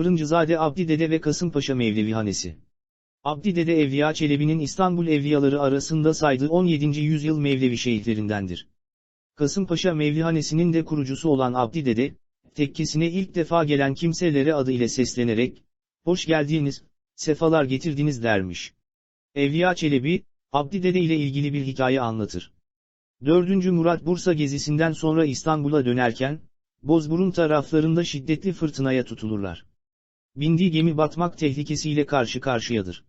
Fırıncızade Abdi Dede ve Kasımpaşa Mevlevihanesi. Abdi Dede Evliya Çelebi'nin İstanbul evliyaları arasında saydığı 17. yüzyıl Mevlevi şehitlerindendir. Kasımpaşa Mevlihanesi'nin de kurucusu olan Abdi Dede, tekkesine ilk defa gelen kimselere adı ile seslenerek, hoş geldiniz, sefalar getirdiniz dermiş. Evliya Çelebi, Abdi Dede ile ilgili bir hikaye anlatır. 4. Murat Bursa gezisinden sonra İstanbul'a dönerken, Bozburun taraflarında şiddetli fırtınaya tutulurlar. Bindiği gemi batmak tehlikesiyle karşı karşıyadır.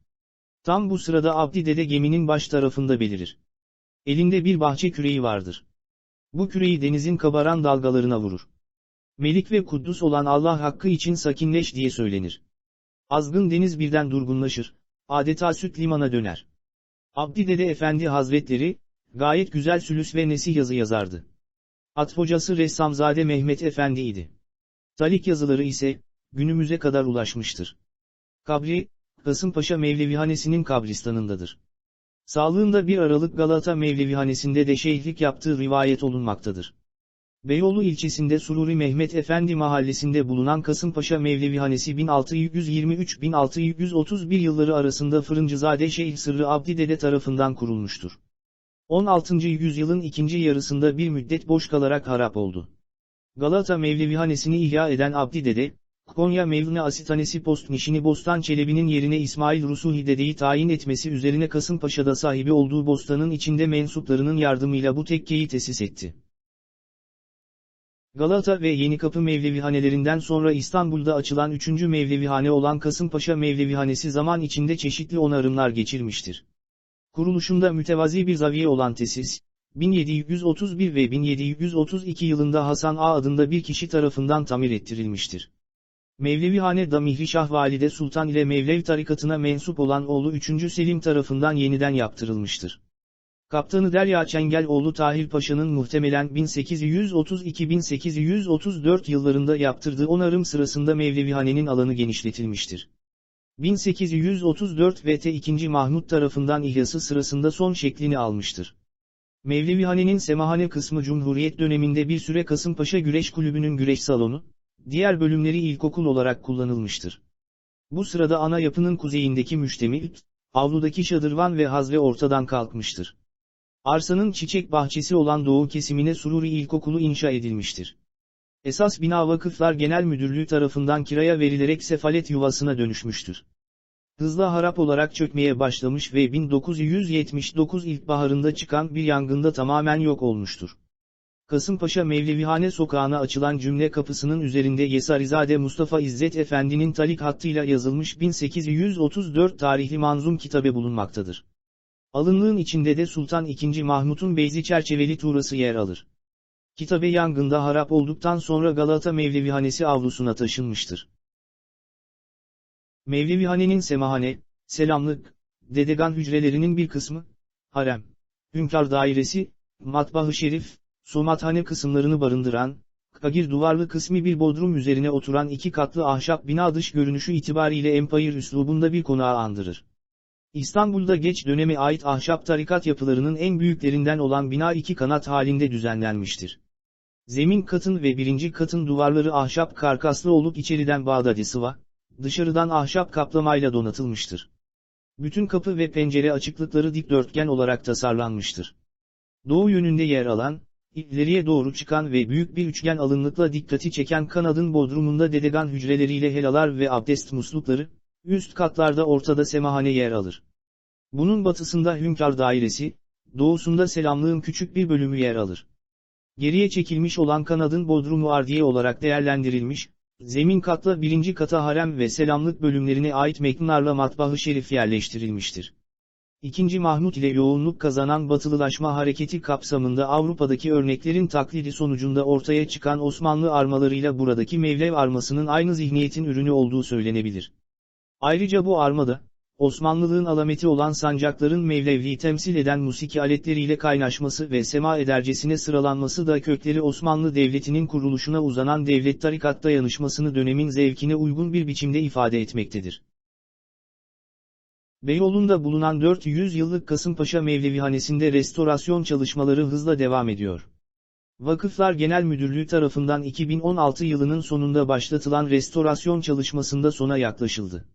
Tam bu sırada Abdi Dede geminin baş tarafında belirir. Elinde bir bahçe küreği vardır. Bu küreği denizin kabaran dalgalarına vurur. Melik ve kuddus olan Allah hakkı için sakinleş diye söylenir. Azgın deniz birden durgunlaşır, adeta süt limana döner. Abdi Dede Efendi Hazretleri, gayet güzel sülüs ve nesih yazı yazardı. At hocası Ressamzade Mehmet Efendi idi. Talik yazıları ise, günümüze kadar ulaşmıştır. Kabri, Kasımpaşa Mevlevihanesi'nin kabristanındadır. Sağlığında bir Aralık Galata Mevlevihanesi'nde de şeyhlik yaptığı rivayet olunmaktadır. Beyoğlu ilçesinde Sururi Mehmet Efendi mahallesinde bulunan Kasımpaşa Mevlevihanesi 1623-1631 yılları arasında Fırıncızade Şeyh Sırrı Abdi Dede tarafından kurulmuştur. 16. yüzyılın ikinci yarısında bir müddet boş kalarak harap oldu. Galata Mevlevihanesini ihya eden Abdi Dede, Konya Mevlüne Asitanesi Postnişini Bostan Çelebi'nin yerine İsmail Rusuhi Dede'yi tayin etmesi üzerine Kasımpaşa'da sahibi olduğu bostanın içinde mensuplarının yardımıyla bu tekkeyi tesis etti. Galata ve Yenikapı Mevlevihanelerinden sonra İstanbul'da açılan 3. Mevlevihane olan Kasımpaşa Mevlevihanesi zaman içinde çeşitli onarımlar geçirmiştir. Kuruluşunda mütevazi bir zaviye olan tesis, 1731 ve 1732 yılında Hasan A adında bir kişi tarafından tamir ettirilmiştir. Mevlevihane da Mihrişah Valide Sultan ile Mevlev tarikatına mensup olan oğlu 3. Selim tarafından yeniden yaptırılmıştır. Kaptanı Derya Çengeloğlu Tahir Paşa'nın muhtemelen 1832-1834 yıllarında yaptırdığı onarım sırasında Mevlevihane'nin alanı genişletilmiştir. 1834 VT 2. Mahmut tarafından ihyası sırasında son şeklini almıştır. Mevlevihane'nin semahane kısmı Cumhuriyet döneminde bir süre Kasımpaşa Güreş Kulübü'nün güreş salonu, diğer bölümleri ilkokul olarak kullanılmıştır. Bu sırada ana yapının kuzeyindeki müştemil, avludaki şadırvan ve hazve ortadan kalkmıştır. Arsanın çiçek bahçesi olan doğu kesimine Sururi İlkokulu inşa edilmiştir. Esas bina Vakıflar Genel Müdürlüğü tarafından kiraya verilerek sefalet yuvasına dönüşmüştür. Hızla harap olarak çökmeye başlamış ve 1979 ilkbaharında çıkan bir yangında tamamen yok olmuştur. Kasımpaşa Mevlevihane sokağına açılan cümle kapısının üzerinde Yesarizade Mustafa İzzet Efendi'nin talik hattıyla yazılmış 1834 tarihli manzum kitabı bulunmaktadır. Alınlığın içinde de Sultan II. Mahmut'un beyzi çerçeveli tuğrası yer alır. Kitabe yangında harap olduktan sonra Galata Mevlevihanesi avlusuna taşınmıştır. Mevlevihanenin semahane, selamlık, dedegan hücrelerinin bir kısmı, harem, hünkâr dairesi, matbahı şerif, somathane kısımlarını barındıran, kagir duvarlı kısmı bir bodrum üzerine oturan iki katlı ahşap bina dış görünüşü itibariyle empire üslubunda bir konağı andırır. İstanbul'da geç döneme ait ahşap tarikat yapılarının en büyüklerinden olan bina iki kanat halinde düzenlenmiştir. Zemin katın ve birinci katın duvarları ahşap karkaslı olup içeriden Bağdadi sıva, dışarıdan ahşap kaplamayla donatılmıştır. Bütün kapı ve pencere açıklıkları dikdörtgen olarak tasarlanmıştır. Doğu yönünde yer alan, ileriye doğru çıkan ve büyük bir üçgen alınlıkla dikkati çeken kanadın bodrumunda dedegan hücreleriyle helalar ve abdest muslukları, üst katlarda ortada semahane yer alır. Bunun batısında hünkâr dairesi, doğusunda selamlığın küçük bir bölümü yer alır. Geriye çekilmiş olan kanadın bodrumu ardiye olarak değerlendirilmiş, zemin katla birinci kata harem ve selamlık bölümlerine ait meknunlarla matbahı şerif yerleştirilmiştir. İkinci Mahmut ile yoğunluk kazanan batılılaşma hareketi kapsamında Avrupa'daki örneklerin taklidi sonucunda ortaya çıkan Osmanlı armalarıyla buradaki Mevlev armasının aynı zihniyetin ürünü olduğu söylenebilir. Ayrıca bu armada, Osmanlılığın alameti olan sancakların Mevlevliği temsil eden musiki aletleriyle kaynaşması ve sema edercesine sıralanması da kökleri Osmanlı Devleti'nin kuruluşuna uzanan devlet tarikat dayanışmasını dönemin zevkine uygun bir biçimde ifade etmektedir. Beyoğlu'nda bulunan 400 yıllık Kasımpaşa Mevlevihanesi'nde restorasyon çalışmaları hızla devam ediyor. Vakıflar Genel Müdürlüğü tarafından 2016 yılının sonunda başlatılan restorasyon çalışmasında sona yaklaşıldı.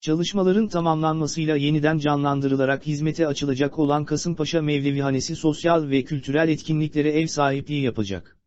Çalışmaların tamamlanmasıyla yeniden canlandırılarak hizmete açılacak olan Kasımpaşa Mevlevihanesi sosyal ve kültürel etkinliklere ev sahipliği yapacak.